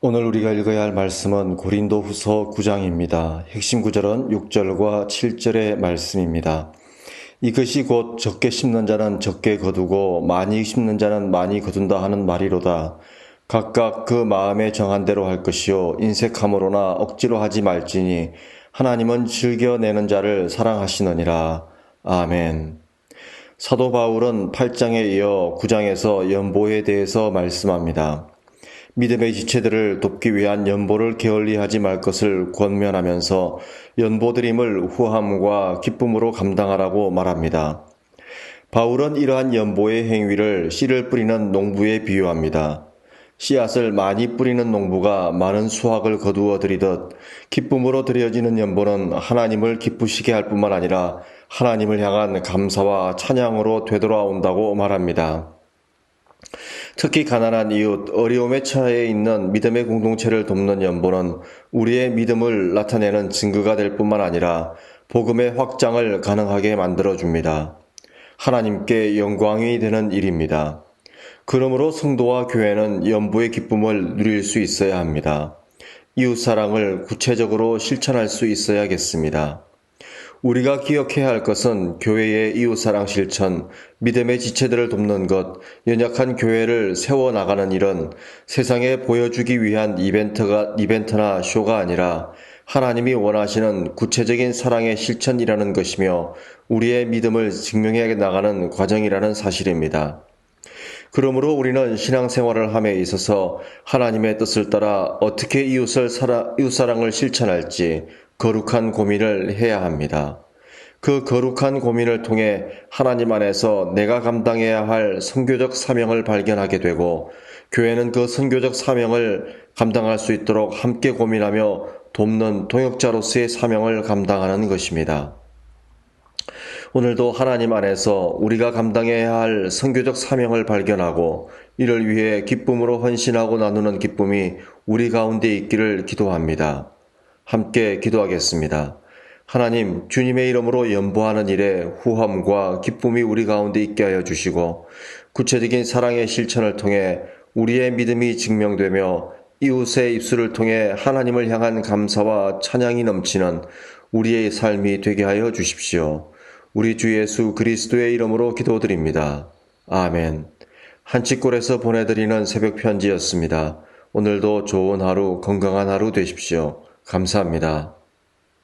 오늘 우리가 읽어야 할 말씀은 고린도 후서 9장입니다. 핵심 구절은 6절과 7절의 말씀입니다. 이것이 곧 적게 심는 자는 적게 거두고 많이 심는 자는 많이 거둔다 하는 말이로다. 각각 그 마음에 정한 대로 할 것이요 인색함으로나 억지로 하지 말지니 하나님은 즐겨내는 자를 사랑하시느니라. 아멘. 사도 바울은 8장에 이어 9장에서 연보에 대해서 말씀합니다. 믿음의 지체들을 돕기 위한 연보를 게을리하지 말 것을 권면하면서 연보드림을 후함과 기쁨으로 감당하라고 말합니다. 바울은 이러한 연보의 행위를 씨를 뿌리는 농부에 비유합니다. 씨앗을 많이 뿌리는 농부가 많은 수확을 거두어 들이듯 기쁨으로 드려지는 연보는 하나님을 기쁘시게 할 뿐만 아니라 하나님을 향한 감사와 찬양으로 되돌아온다고 말합니다. 특히 가난한 이웃, 어려움에 처해 있는 믿음의 공동체를 돕는 연보는 우리의 믿음을 나타내는 증거가 될 뿐만 아니라 복음의 확장을 가능하게 만들어 줍니다. 하나님께 영광이 되는 일입니다. 그러므로 성도와 교회는 연보의 기쁨을 누릴 수 있어야 합니다. 이웃 사랑을 구체적으로 실천할 수 있어야겠습니다. 우리가 기억해야 할 것은 교회의 이웃사랑 실천, 믿음의 지체들을 돕는 것, 연약한 교회를 세워나가는 일은 세상에 보여주기 위한 이벤트가, 이벤트나 쇼가 아니라 하나님이 원하시는 구체적인 사랑의 실천이라는 것이며 우리의 믿음을 증명해 나가는 과정이라는 사실입니다. 그러므로 우리는 신앙생활을 함에 있어서 하나님의 뜻을 따라 어떻게 이웃을 사랑, 이웃사랑을 실천할지 거룩한 고민을 해야 합니다. 그 거룩한 고민을 통해 하나님 안에서 내가 감당해야 할 선교적 사명을 발견하게 되고 교회는 그 선교적 사명을 감당할 수 있도록 함께 고민하며 돕는 동역자로서의 사명을 감당하는 것입니다. 오늘도 하나님 안에서 우리가 감당해야 할 선교적 사명을 발견하고 이를 위해 기쁨으로 헌신하고 나누는 기쁨이 우리 가운데 있기를 기도합니다. 함께 기도하겠습니다. 하나님, 주님의 이름으로 연보하는 일에 후함과 기쁨이 우리 가운데 있게 하여 주시고, 구체적인 사랑의 실천을 통해 우리의 믿음이 증명되며 이웃의 입술을 통해 하나님을 향한 감사와 찬양이 넘치는 우리의 삶이 되게 하여 주십시오. 우리 주 예수 그리스도의 이름으로 기도드립니다. 아멘. 한치골에서 보내드리는 새벽 편지였습니다. 오늘도 좋은 하루, 건강한 하루 되십시오. 감사합니다.